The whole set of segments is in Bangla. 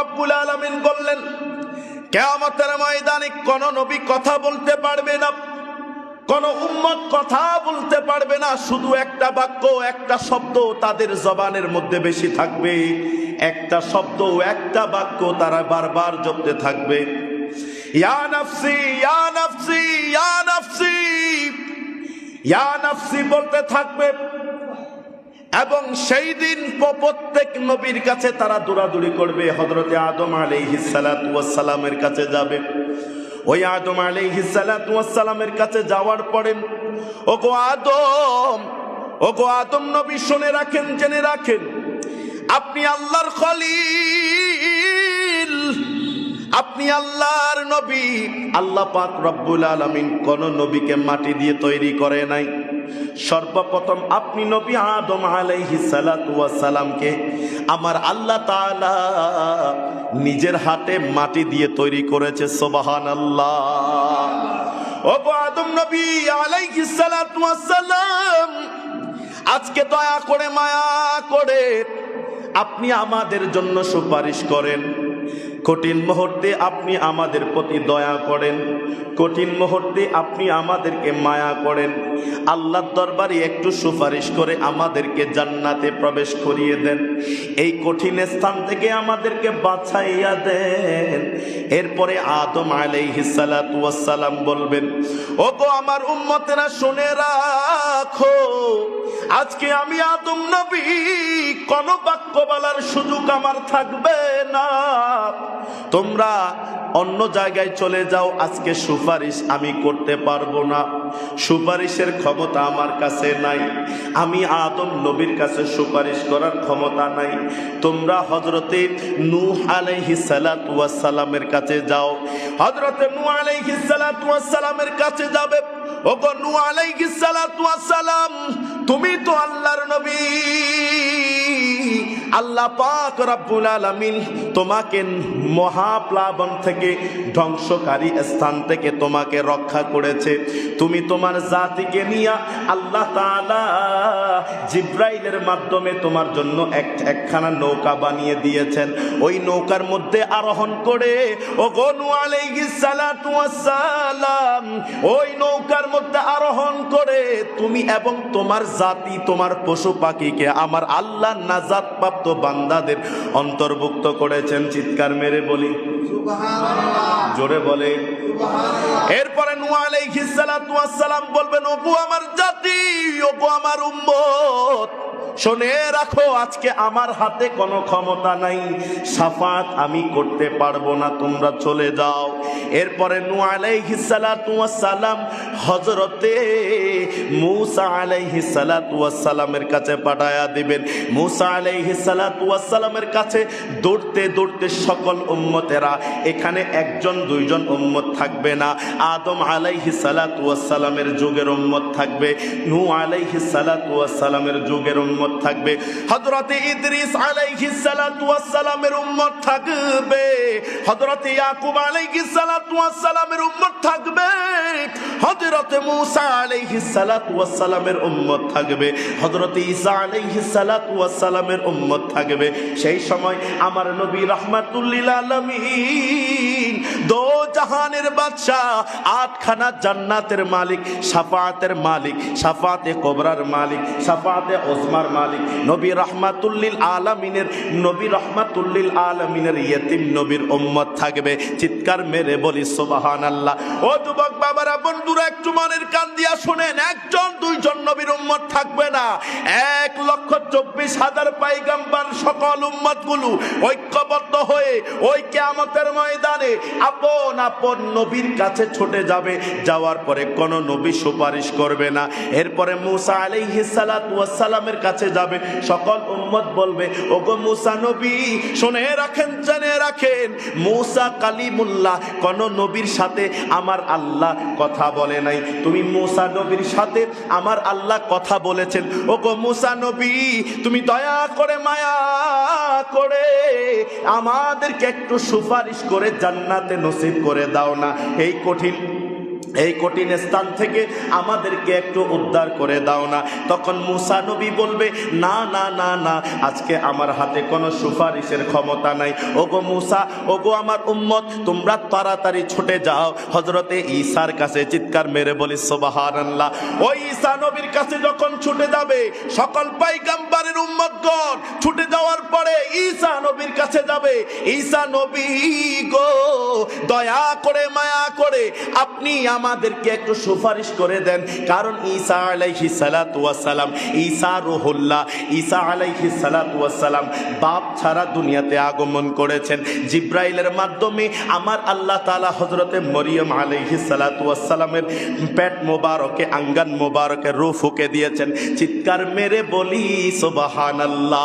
রব্বুল আলামিন বললেন, কেয়ামতের ময়দানে কোন নবী কথা বলতে পারবে না, কোন উম্মত কথা বলতে পারবে না, শুধু একটা বাক্য, একটা শব্দ তাদের জবানের মধ্যে বেশি থাকবে। একটা শব্দ, একটা বাক্য তারা বারবার জপতে থাকবে। বলতে থাকবে এবং সেই দিন প্রত্যেক নবীর কাছে তারা দৌড়াদৌড়ি করবে। হজরতে আদম আলাইহিসালামের কাছে যাবে। ওই আদম আলাইহিসালামের কাছে যাওয়ার পরে ও গো আদম ও গো আদম নবী শুনে রাখেন, জেনে রাখেন, আপনি আল্লাহর খলিল, আপনি আল্লাহর নবী। আল্লাহ পাক রব্বুল আলামিন কোন নবীকে মাটি দিয়ে তৈরি করে নাই। সর্বপ্রথম আপনি নবী আদম আলাইহি সালামকে আমার আল্লাহ তাআলা নিজের হাতে মাটি দিয়ে তৈরি করেছে সোবাহান আল্লাহ ও গো আদম নবী আলাইহি আজকে দয়া করে, মায়া করে আপনি আমাদের জন্য সুপারিশ করেন। কঠিন মুহূর্তে আপনি আমাদের প্রতি দয়া করেন। কঠিন মুহূর্তে আপনি আমাদেরকে মায়া করেন। আল্লাহর দরবারে একটু সুপারিশ করে আমাদেরকে জান্নাতে প্রবেশ করিয়ে দেন। এই কঠিন স্থান থেকে আমাদেরকে বাছাইয়া দেন। এরপরে আদম আলাইহিসালাম বলবেন ও গো আমার উম্মতেরা, শুনে রাখো, আজকে আমি আদম নবী, কোন বাক্য বলার সুযোগ আমার থাকবে না। তোমরা অন্য জায়গায় চলে যাও আজকে সুপারিশ আমি করতে পারব না। সুপারিশের ক্ষমতা আমার কাছে নাই। আমি আদম নবীর কাছে সুপারিশ করার ক্ষমতা নাই। তোমরা হজরতে নূহ আলাইহি সালামের কাছে যাও। হজরতে নূহ আলাইহি সালামের কাছে যাবে। ওগো নূহ আলাইহি সালাম তুমি তো আল্লাহর নবী। আল্লাহ পাক রব্বুল আলামিন তোমাকে মহাপ্লাবন থেকে ধ্বংসকারী স্থান থেকে তোমাকে রক্ষা করেছে। তুমি তোমার জাতিকে নিয়ে আল্লাহ জিব্রাইলের মাধ্যমে তোমার জন্য এক একখানা নৌকা বানিয়ে দিয়েছেন। ওই নৌকার মধ্যে আরোহণ করে ও গনু সালাম ওই নৌকার মধ্যে আরোহণ করে তুমি এবং তোমার জাতি তোমার পশু পাখিকে আমার আল্লাহ নাজাত প্রাপ্ত বান্দাদের অন্তর্ভুক্ত করেছেন। চিৎকার মেরে বলি। জোরে বলে এরপরে নুয়া আলাইহিস বলবেন ওপু আমার জাতি ওপু আমার উম্মত শোনে রাখো, আজকে আমার হাতে কোনো ক্ষমতা নাই। সাফাত আমি করতে পারব না, তোমরা চলে যাও। এরপরে নু আলাইহিস সালাতু ওয়াস সালাম হযরতে মূসা আলাইহিস সালাতু ওয়াস কাছে পাঠায়া দিবেন। মূসা আলাইহিস সালাতু ওয়াস কাছে দৌড়তে দৌড়তে সকল উম্মতেরা, এখানে একজন, দুইজন উম্মত থাকবে না। আদম আলাইহিস সালাতু ওয়াস যুগের উম্মত থাকবে নু আলাইহিস সালাতু যুগের উম্মত থাকবে। হযরতে ইদ্রিস আলাইহিস সালাতু ওয়াস সালামের উম্মত থাকবে। হযরতে ইয়াকুব আলাইহিস সালাতু ওয়াস সালামের উম্মত থাকবে। হযরতে মুসা আলাইহিস সালাতু ওয়াস সালামের উম্মত থাকবে। হযরতে ঈসা আলাইহিস সালাতু ওয়াস সালামের উম্মত থাকবে। সেই সময় আমার নবী রাহমাতুল্লিল দো জাহানের বাদশাহ আটখানা জান্নাতের মালিক, সাফাতের মালিক, সাফাতে কোবরার মালিক, সাফাতে ওসমার মালিক, নবী রহমাতুল্লিল আলামিনের, নবী রহমাতুল্লিল আলামিনের ইয়েতিম নবীর থাকবে। চিৎকার মেরে বলি সোবাহান আল্লাহ ও যুবক বাবারা, বন্ধুরা, একটু মনের কান দিয়া শুনেন, একজন, দুইজন নবীর উম্মত থাকবে না। এক লক্ষ চব্বিশ হাজার পাইগাম্বার সকল উম্মতগুলো ঐক্যবদ্ধ হয়ে ওই কেয়ামতের ময়দানে আপন আপন নবীর কাছে ছুটে যাবে। যাওয়ার পরে কোন নবী সুপারিশ করবে না। এরপরে মুসা ওয়াস সালামের কাছে যাবে। সকল উম্মত বলবে, ওগো মুসা নবী, শুনে রাখেন, জেনে রাখেন, মুসা কালিমুল্লাহ কোন নবীর সাথে আমার আল্লাহ কথা বলে নাই। তুমি মুসা নবীর সাথে আমার আল্লাহ কথা বলেছেন। ওগো মুসা নবী, তুমি দয়া করে মায়া করে আমাদেরকে একটু সুপারিশ করে জান্নাতে নসিব করে দাও না। এই কঠিন এই কঠিন স্থান থেকে আমাদেরকে একটু উদ্ধার করে দাও না। তখন মুসা নবী বলবে, না না না না, আজকে আমার হাতে কোনো সুপারিশের ক্ষমতা নাই। ওগো মুসা, ওগো আমার উম্মত, তোমরা তাড়াতাড়ি ছুটে যাও। হজরতে ঈসার কাছে চিৎকার মেরে বলি সোবাহার আল্লাহ ওই ঈসা নবীর কাছে যখন ছুটে যাবে, সকল পাইগাম্বারের উম্মতগণ ছুটে যাওয়ার পরে ঈসা নবীর কাছে যাবে ঈসা নবী গো, দয়া করে, মায়া করে, আপনি আমাদেরকে একটু সুপারিশ করে দেন। কারণ ঈসা আলাইহি ওয়াসালাম ঈসা রুহুল্লাহ, ঈসা আলাইহি ওয়াসালাম বাপ ছাড়া দুনিয়াতে আগমন করেছেন। জিব্রাইলের মাধ্যমে আমার আল্লাহ তাআলা হযরতে মরিয়ম আলাইহি সালাতু ওয়াসালামের পেট মোবারকে, আঙ্গান মোবারকে, রূহ ফুকে দিয়েছেন। চিৎকার মেরে বলি, সুবহানাল্লাহ।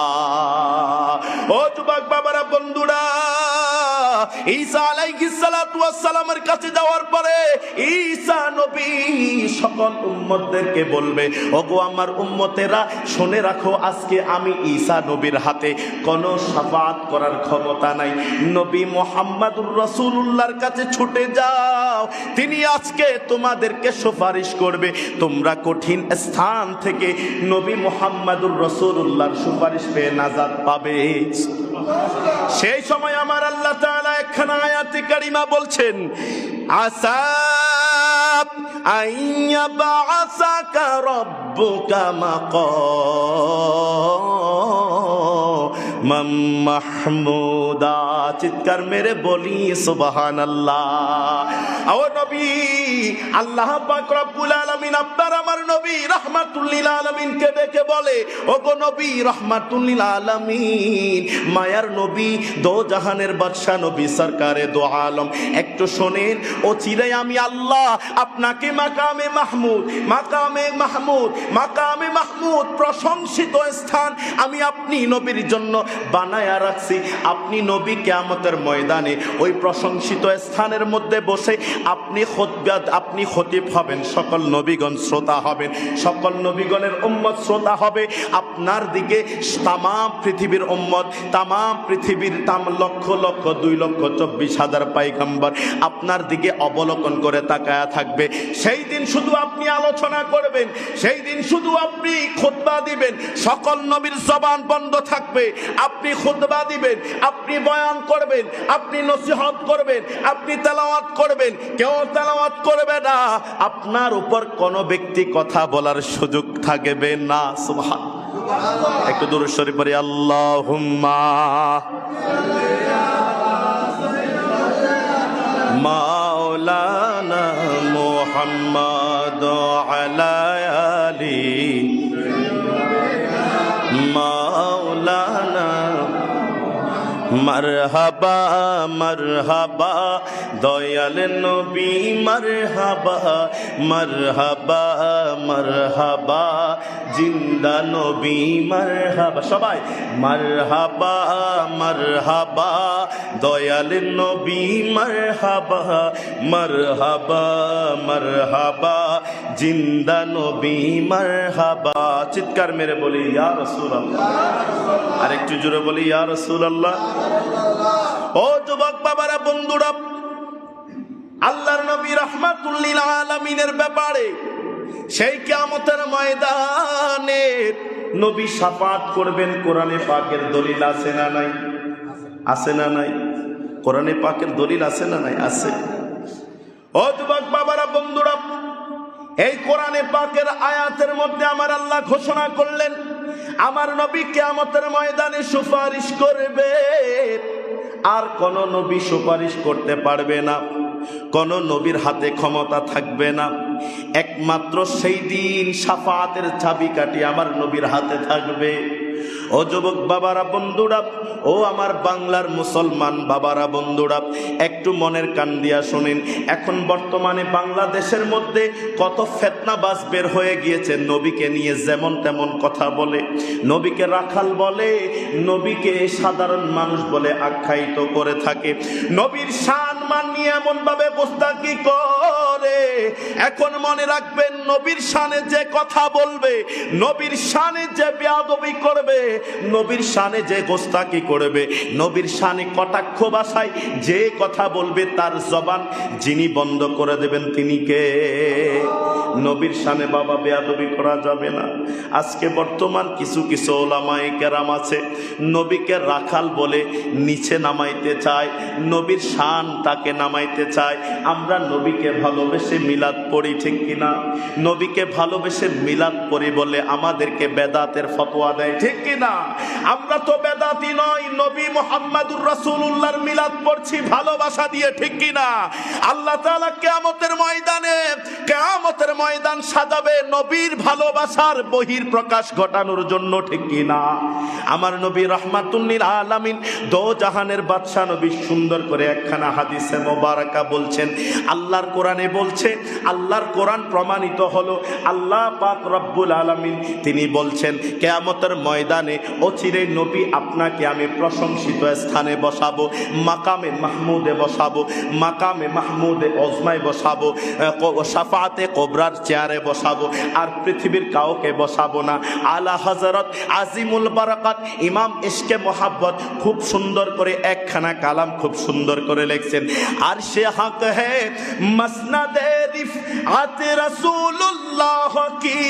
ও যুবক বাবারা, বন্ধুরা ঈসা আলাইহিস সালাতু ওয়াস সালামের কাছে যাওয়ার পরে ঈসা নবী সকল উম্মতদেরকে বলবে, ওগো আমার উম্মতেরা, শুনে রাখো আজকে আমি ঈসা নবীর হাতে করার ক্ষমতা নাই। নবী রাসূলুল্লাহর কাছে ছুটে যাও, তিনি আজকে তোমাদেরকে সুপারিশ করবে। তোমরা কঠিন স্থান থেকে নবী মোহাম্মদুর রাসূলুল্লাহর সুপারিশ পেয়ে নাজাত পাবে। সেই সময় আমার আল্লাহ তাআলা একখানা আয়াতে কারিমা বলছেন আসাব আইয়া বাসাকা রব্বুকা মাকাম মাহমুদা, চিৎকার মেরে বলি, সুবহানাল্লাহ। ও নবী, আল্লাহ পাক রব্বুল আলামিন আপনার আমার নবী রাহমাতুল লিল আলামিনকে ডেকে বলে, ওগো নবী রাহমাতুল লিল আলামিন, মায়ার নবী দো জাহানের বাদশা নবী, সরকারে দো আলম। একটু শোনেন, ও চিরে আমি আল্লাহ, আপনাকে মাকামে মাহমুদ মাকামে মাহমুদ মাকামে মাহমুদ প্রশংসিত স্থান আমি আপনি নবীর জন্য বানায়া রাখছি। আপনি নবী কেয়ামতের ময়দানে ওই প্রশংসিত স্থানের মধ্যে বসে আপনি আপনি খতিব হবেন। সকল নবীগণ শ্রোতা হবেন। সকল নবীগণের উম্মত শ্রোতা হবে। আপনার দিকে তামাম পৃথিবীর উম্মত, তামাম পৃথিবীর তাম লক্ষ লক্ষ, দুই লক্ষ, চব্বিশ হাজার পাইগাম্বার আপনার দিকে অবলোকন করে তাকায়া থাকবে। সেই দিন শুধু আপনি আলোচনা করবেন। সেই দিন শুধু আপনি খুতবা দিবেন। সকল নবীর জবান বন্ধ থাকবে। আপনি খুতবা দিবেন, আপনি বয়ান করবেন, আপনি নসিহত করবেন, আপনি তেলাওয়াত করবেন। কেউ তেলাওয়াত করবে না। আপনার উপর কোনো ব্যক্তি কথা বলার সুযোগ থাকবে না। সুবহান একটু দূর শরীফ পড়ি, আল্লাহুম্মা মাওলানা মুহাম্মদ আলি মারহাবা মারহাবা দয়াল নবী মারহাবা মারহাবা মারহাবা জিন্দা নবী, মারহাবা, সবাই। মারহাবা মারহাবা, দয়াল নবী, মারহাবা মারহাবা মারহাবা, জিন্দা নবী, মারহাবা। চিৎকার মেরে বলি, ইয়া রাসূলুল্লাহ। আরেকটু জোরে বলি, ইয়া রাসূলুল্লাহ। ও যুবক বাবারা, বন্ধুরা, আল্লাহর নবী রাহমাতুল্লিল আলামিনের ব্যাপারে সেই কিয়ামতের ময়দানে নবী সাফাত করবেন, কোরআনে পাকের দলিল আছে না নাই? আছে না নাই? কোরআনে পাকের দলিল আছে না নাই? আছে। বাবারা, বন্ধুরা, এই কোরআনে পাকের আয়াতের মধ্যে আমার আল্লাহ ঘোষণা করলেন, আমার নবী কেয়ামতের ময়দানে সুপারিশ করবে, আর কোন নবী সুপারিশ করতে পারবে না। কোন নবীর হাতে ক্ষমতা থাকবে না। একমাত্র সেই দিন সাফাতের চাবিকাঠি আমার নবীর হাতে থাকবে। ও যুবক বাবারা, বন্ধুরা, ও আমার বাংলার মুসলমান বাবারা, বন্ধুরা, একটু মনের কান দিয়া শোনেন। এখন বর্তমানে বাংলাদেশের মধ্যে কত ফেতনাবাজ বের হয়ে গিয়েছে, নবীকে নিয়ে যেমন তেমন কথা বলে। নবীকে রাখাল বলে, নবীকে সাধারণ মানুষ বলে আখ্যায়িত করে থাকে। নবীর শান সম্মান নিয়ে এমন ভাবে গোস্তাকি করে? এখন মনে রাখবেন, নবীর শানে যে কথা বলবে, নবীর শানে যে বেয়াদবি করবে, নবীর শানে যে গোস্তাকি করবে, নবীর শানে কটাক্ষ ভাষায় যে কথা বলবে তার জবান যিনি বন্ধ করে দেবেন তিনি কে? নবীর শানে বাবা বেয়াদবি করা যাবে না। আজকে বর্তমান কিছু কিছু ওলামাই কেরাম আছে, নবীকে রাখাল বলে নিচে নামাইতে চায়, নবীর শান তাকে নামাইতে চায় আমরা নবীকে ভালোবেসে মিলাদ পড়ি, ঠিক কিনা? নবীকে ভালোবেসে মিলাদ পড়ি বলে আমাদেরকে বেদাতের ফতোয়া দেয়, ঠিক কিনা? আমরা তো বেদাতি নয় নবী মোহাম্মদুর রাসূলুল্লাহর মিলাদ পড়ছি ভালোবাসা দিয়ে, ঠিক কিনা? আল্লাহ তাআলা কিয়ামতের ময়দানে, কিয়ামতের ময়দান সাজাবে নবীর ভালোবাসার বহির প্রকাশ ঘটানোর জন্য, ঠিক কিনা? আমার নবী রহমাতুল্লিল আলামিন দো জাহানের বাদশাহ নবী সুন্দর করে একখানা হাদিসে মোবারকা বলছেন, আল্লাহর কোরআনে বলছে, আল্লাহর কোরআন প্রমাণিত হলো, আল্লাহ পাক রব্বুল আলমিন তিনি বলছেন, কেয়ামতের ময়দানে অচিরে নবী আপনাকে আমি প্রশংসিত স্থানে বসাবো, মাকামে মাহমুদে বসাবো, মাকামে মাহমুদে অজমায় বসাবো সাফাতে কোবরার চেয়ারে বসাবো, আর পৃথিবীর কাউকে বসাবো না। আলা হজরত আজিমুল বারাকাত, ইমাম ইশকে মোহাব্বত, খুব সুন্দর করে একখানা কালাম খুব সুন্দর করে লিখছেন আর সে হক হে মসনদে रिफात रसूलुल्लाह की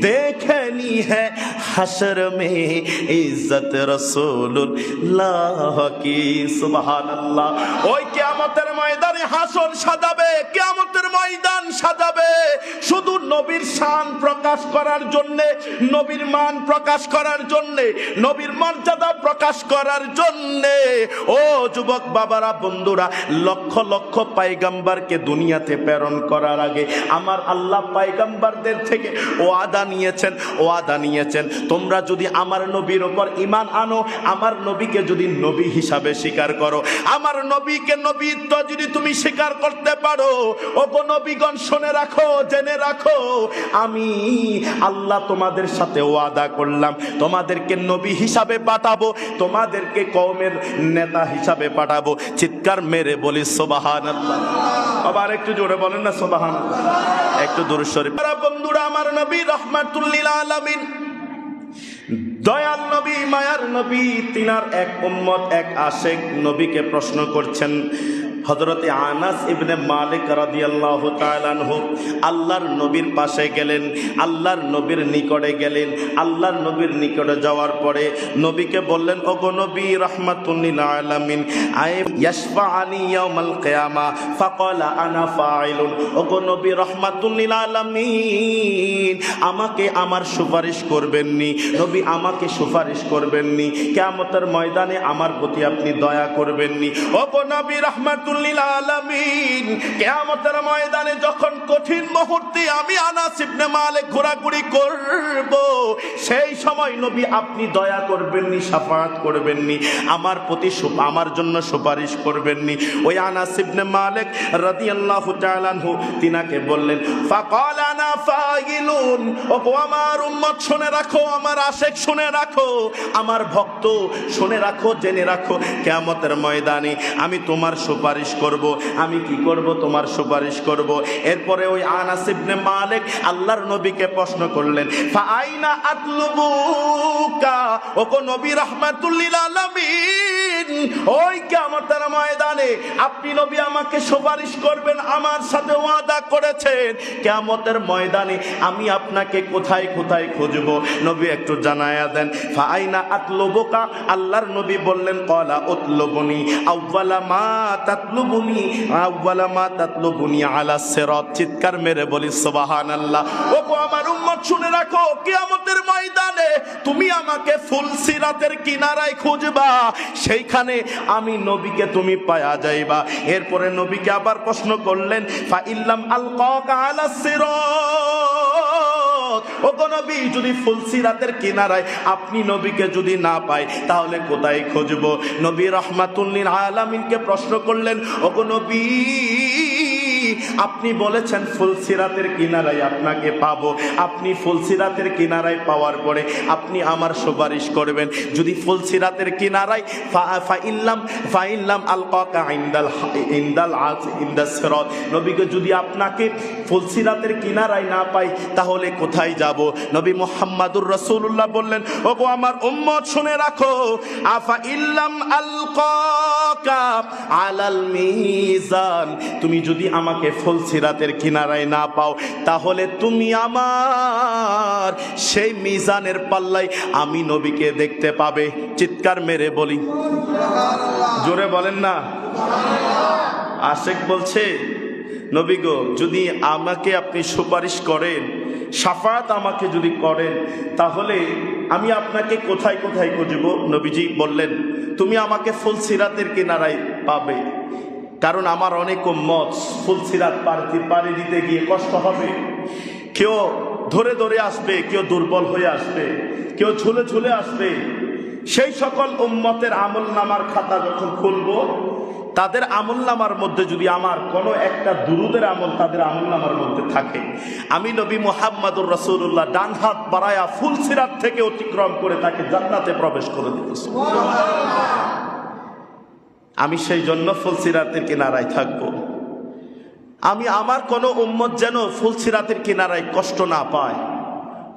देखनी है हशर में इज्जत रसूलुल्लाह की সুবহান আল্লাহ ওই কিয়ামতের ময়দানে হাসর সাজাবে কিয়ামতের ময়দান সাজাবে। শুধু নবীর শান প্রকাশ করার জন্য, নবীর মান প্রকাশ করার জন্য, নবীর মর্যাদা প্রকাশ করার জন্য। ও যুবক বাবারা, বন্ধুরা, লক্ষ লক্ষ পাইগাম্বারকে দুনিয়াতে প্রেরণ করার আগে আমার আল্লাহ পাইগাম্বারদের থেকে ওয়াদা নিয়েছেন ওয়াদা নিয়েছেন। তোমরা যদি আমার নবীর ওপর ইমান আনো, আমার নবীকে যদি নবী হিসাবে স্বীকার করো, আমার নবীকে নবীত্ব যদি তুমি স্বীকার করতে পারো, ও নবীগণ শুনে রাখো, জেনে রাখো, আমি আল্লাহ তোমাদের সাথে ওয়াদা করলাম। তোমাদেরকে নবী হিসাবে পাঠাবো, তোমাদেরকে কওমের নেতা হিসাবে পাঠাবো। চিৎকার মেরে বলি সোবাহান আল্লাহ আবার একটু জোরে বলেন না সোবাহান একটু দূর শরীফ বন্ধুরা, আমার নবী রহমাতুল্লিল আলামিন, দয়াল নবী, মায়ার নবী, তিনার এক উম্মত, এক আশেক নবীকে প্রশ্ন করছেন হজরতে আনাস ইবনে মালিক রাদিয়াল্লাহু তাআলা আনহু আল্লাহর নবীর পাশে গেলেন, আল্লাহর নবীর নিকটে গেলেন, আল্লাহর নবীর নিকটে যাওয়ার পরে নবীকে বললেন, ওগো নবী, রাহমাতুল্লিল আলামিন আই ইয়াশফাআনি ইয়াউমাল কিয়ামা ফাকালা আনা ফাইলুন ওগো নবী, রাহমাতুল্লিল আলামিন, আমাকে আমার সুপারিশ করবেননি। নবী, আমাকে সুপারিশ করবেননি। কিয়ামতের ময়দানে আমার প্রতি আপনি দয়া করবেননি। ওগো নবী কিয়ামতের ময়দানে যখন কঠিন মুহূর্তে আমি ঘোরাঘুরি করব, সেই সময় নবী আপনি দয়া করবেননি সাফাত করবেননি, আমার প্রতি আমার জন্য সুপারিশ করবেননি। ওই তিনাকে বললেন, ফাকাল আনা ফাইলুন। ও আমার উম্মত, শুনে রাখো, আমার আশেক, শুনে রাখো, আমার ভক্ত, শুনে রাখো, জেনে রাখো, কিয়ামতের ময়দানে আমি তোমার সুপারিশ করব। আমি কি করব? তোমার সুপারিশ করব। এরপরে ওই আনাস ইবনে মালিক আল্লাহর নবীকে প্রশ্ন করলেন, ফাআইনা আতলুবুকা? ও গো নবী, রাহমাতুল্লিল আলামিন। ওই কিয়ামতের ময়দানে? আপনি নবী আমাকে সুপারিশ করবেন, আমার সাথে ওয়াদা করেছেন। কিয়ামতের ময়দানে আমি আপনাকে কোথায় কোথায় খুঁজব? নবী একটু জানায়া দেন, ফাআইনা আতলুবুকা? আল্লাহর নবী বললেন, কলা উতলুবনি আউয়ালা মা তাতলুবুনি, আউয়ালা মা তাতলুবুনি আলা সিরাত। চিৎকার মেরে বলি, সুবহানাল্লাহ। ও আমার উম্মত, শুনে রাখো, কিয়ামতের ময়দানে তুমি আমাকে ফুল সিরাতের কিনারায় খুঁজবা। সেইখানে আমি নবীকে তুমি পায়া যাইবা। এরপরে নবীকে আবার প্রশ্ন করলেন, ফা ইল্লাম আলকাকা আলা সিরাত? ও গো নবী, যদি ফুলসিরাতের কিনারায় আপনি নবীকে যদি না পাই তাহলে কোথায় খুঁজবো? নবী রহমাতুল্লিন আলামিনকে প্রশ্ন করলেন ও নবী আপনি বলেছেন ফুলসিরাতের কিনারায় আপনাকে পাবো। আপনি ফুলসিরাতের কিনারায় পাওয়ার পরে আপনি আমার সুপারিশ করবেন। যদি ফুলসিরাতের কিনারায় ফাইল্লাম ফাইল্লাম আল কাকা ইন্দাল ইন্দাল আজ, ইন্দাল সিরাত। নবীকে যদি আপনাকে ফুলসিরাতের কিনারায় না পাই, তাহলে কোথায় যাব? নবী মোহাম্মদুর রসুল্লাহ বললেন, ওগো আমার উম্মত, শুনে রাখো, আফা ইল্লাম আল কাকা আলাল মিজান? তুমি যদি আমাকে ফুলসিরাতের কিনারায় না পাও, তাহলে তুমি আমার সেই মিজানের পাল্লাই আমি নবীকে দেখতে পাবে। চিৎকার মেরে বলি। জোরে বলেন না। আশেক বলছে, নবী গো, যদি আমাকে আপনি সুপারিশ করেন সাফাত আমাকে যদি করেন, তাহলে আমি আপনাকে কোথায় কোথায় খুঁজব? নবীজি বললেন, তুমি আমাকে ফুল সিরাতের কিনারায় পাবে। কারণ আমার অনেক মত ফুলসিরাত পাড়ি পাড়ি দিতে গিয়ে কষ্ট হবে। কেউ ধরে ধরে আসবে, কেউ দুর্বল হয়ে আসবে, কেউ ঝুলে ঝুলে আসবে। সেই সকল উম্মতের আমল নামার খাতা যখন খুলব, তাদের আমল নামার মধ্যে যদি আমার কোনো একটা দুরুদের আমল তাদের আমল নামার মধ্যে থাকে। আমি নবী মোহাম্মদুর রসুল্লাহ ডান হাত বাড়ায়া ফুল সিরাত থেকে অতিক্রম করে তাকে জান্নাতে প্রবেশ করে দিতেছি। আমি সেই জন্য ফুলসিরাতের কিনারায় থাকব। আমি আমার কোনো উম্মত যেন ফুলসিরাতের কিনারায় কষ্ট না পায়।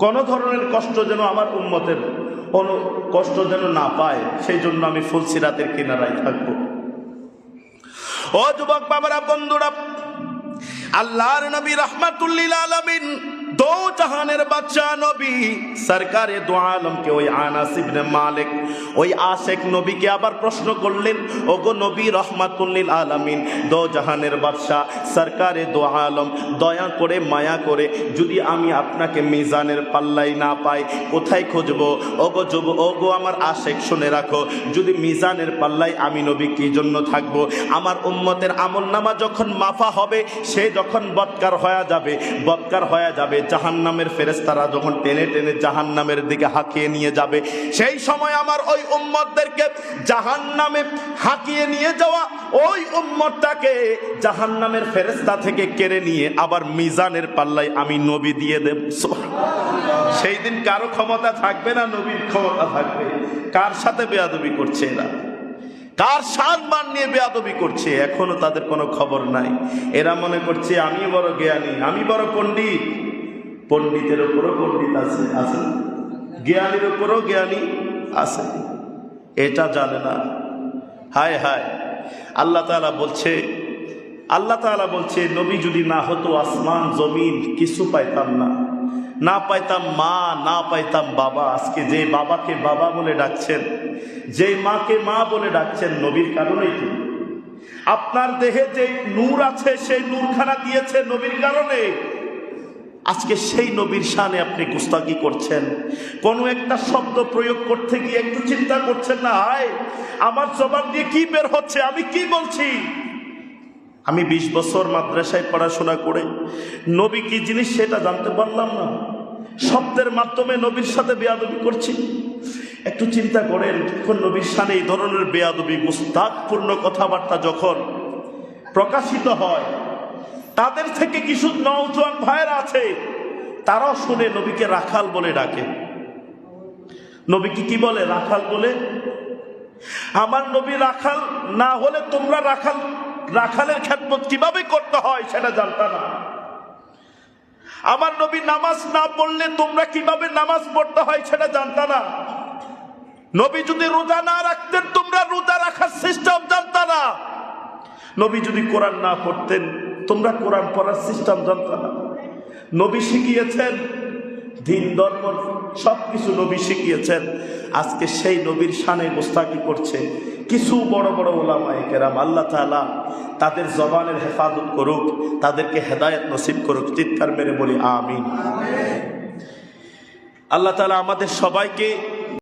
কোনো ধরনের কষ্ট যেন আমার উম্মতের কোনো কষ্ট যেন না পায়, সেই জন্য আমি ফুলসিরাতের কিনারায় থাকব। ও যুবক বাবারা, বন্ধুরা, আল্লাহর নবী রহমাতুল্লিল আলমিন দো জাহানের বাচ্চা নবী সরকারে দো আলমকে ওই আনাস মালিক, ওই আশেক নবীকে আবার প্রশ্ন করলেন, ওগো নবী রহমাতুল্লিল আলমিন দো জাহানের বাদশাহ, সরকারে দো আলম, দয়া করে, মায়া করে, যদি আমি আপনাকে মিজানের পাল্লাই না পাই, কোথায় খুঁজবো? ওগো যুব, ওগো আমার আশেক, শুনে রাখো, যদি মিজানের পাল্লাই আমি নবী কি জন্য থাকব? আমার উম্মতের আমল নামা যখন মাফা হবে, সে যখন বৎকার হয়ে যাবে, বৎকার হয়ে যাবে জাহান নামের ফেরেস্তারা যখন টেনে টেনে জাহান নামের দিকে হাঁকিয়ে নিয়ে যাবে, সেই সময় আমার ওই উম্মতদেরকে জাহান নামে হাঁকিয়ে নিয়ে যাওয়া ওই উম্মতটাকে জাহান নামের ফেরেস্তা থেকে কেড়ে নিয়ে আবার মিজানের পাল্লায় আমি নবী দিয়ে দেব। সেই দিন কারও ক্ষমতা থাকবে না, নবীর ক্ষমতা থাকবে। কার সাথে বেয়াদবি করছে এরা? কার সম্মান নিয়ে বেয়াদবি করছে? এখনও তাদের কোনো খবর নাই। এরা মনে করছে আমি বড় জ্ঞানী, আমি বড় পণ্ডিত। পণ্ডিতের উপরও পণ্ডিত আছে আছে জ্ঞানীর উপরও জ্ঞানী আছে। এটা জানে না। হায় হায়। আল্লাহ তাআলা বলছে, আল্লাহ তাআলা বলছে, নবী যদি না হতো আসমান, জমিন, কিছু পাইতাম না। না পাইতাম মা, না পাইতাম বাবা। আজকে যে বাবাকে বাবা বলে ডাকছেন, যে মাকে মা বলে ডাকছেন, নবীর কারণেই তো। আপনার দেহে যে নূর আছে, সেই নূরখানা দিয়েছে নবীর কারণে। আজকে সেই নবীর শানে আপনি গুস্তাকি করছেন। কোনো একটা শব্দ প্রয়োগ করতে গিয়ে একটু চিন্তা করছেন না, হায়, আমার জবান দিয়ে কি বের হচ্ছে, আমি কি বলছি? আমি বিশ বছর মাদ্রাসায় পড়াশোনা করে নবী কি জিনিস সেটা জানতে পারলাম না। শব্দের মাধ্যমে নবীর সাথে বেয়াদবি করছি। একটু চিন্তা করেন যখন নবীর সামনে এই ধরনের বেয়াদবি মুস্তাকপূর্ণ কথাবার্তা যখন প্রকাশিত হয় তাদের থেকে কিছু নওজোয়ান ভাইয়েরা আছে? তারাও শুনে নবীকে রাখাল বলে ডাকে। নবীকে কি বলে? রাখাল বলে, আমার নবী রাখাল না হলে তোমরা রাখাল, রাখালের খেদমত কীভাবে করতে হয় সেটা জানতা না। আমার নবী নামাজ না পড়লে তোমরা কীভাবে নামাজ পড়তে হয় সেটা জানতা না। নবী যদি রোজা না রাখতেন, তোমরা রোজা রাখার সিস্টেম জানতা না। নবী যদি কোরআন না পড়তেন তোমরা কোরআন পড়ার সিস্টেম জানতা না। নবী শিখিয়েছেন, দিন, ধর্ম সব কিছু নবী শিখিয়েছেন। আজকে সেই নবীর শানে গোস্তাকি করছে কিছু বড় বড় ওলামায় কেরাম। আল্লাহ তাআলা তাদের জবানের হেফাজত করুক, তাদেরকে হেদায়েত নসিব করুক, চিৎকার মেরে বলি, আমিন। আল্লাহ তাআলা আমাদের সবাইকে